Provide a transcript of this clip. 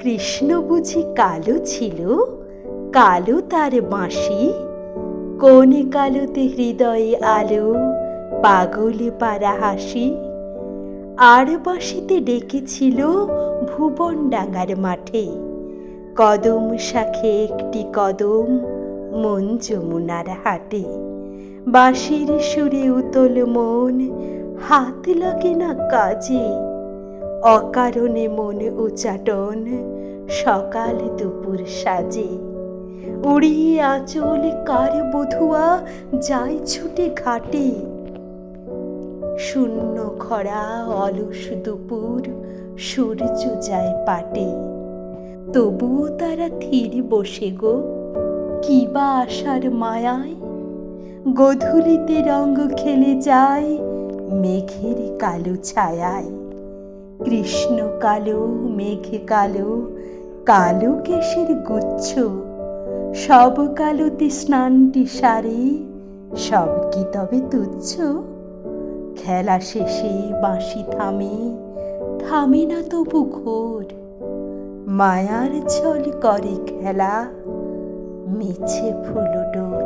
কৃষ্ণ বুঝি কালো ছিল? কালো তার বাঁশি? কোনে কালোতে হৃদয়ে আলো, পাগলে পাড়া হাসি। আর বাঁশিতে ডেকেছিল ভুবন ডাঙার মাঠে। কদম শাখে একটি কদম মন যমুনার হাটে। বাঁশির সুরে উতল মন, হাত লাগে না কাজে। অকারণে মন উচাটন সকাল দুপুর সাজে। উড়িয়ে আঁচল কার বধুয়া যায় ছুটে ঘাটে। শূন্য খরা, অলস দুপুর, সূর্য যায় পাটে। তবুও তারা থির বসে গো কিবা আশার মায়ায়? গধূলিতে রঙ খেলে যায়, মেঘের কালো ছায়ায়। কৃষ্ণ কালো, মেঘে কালো কালো কেশের গুচ্ছ। সব কালোতে স্নানটি সারে, সব কি তবে তুচ্ছ? খেলা শেষে বাঁশি থামে থামে না তবু ঘোর। মায়ার ছল করে খেলা, মিছে ফুলডোর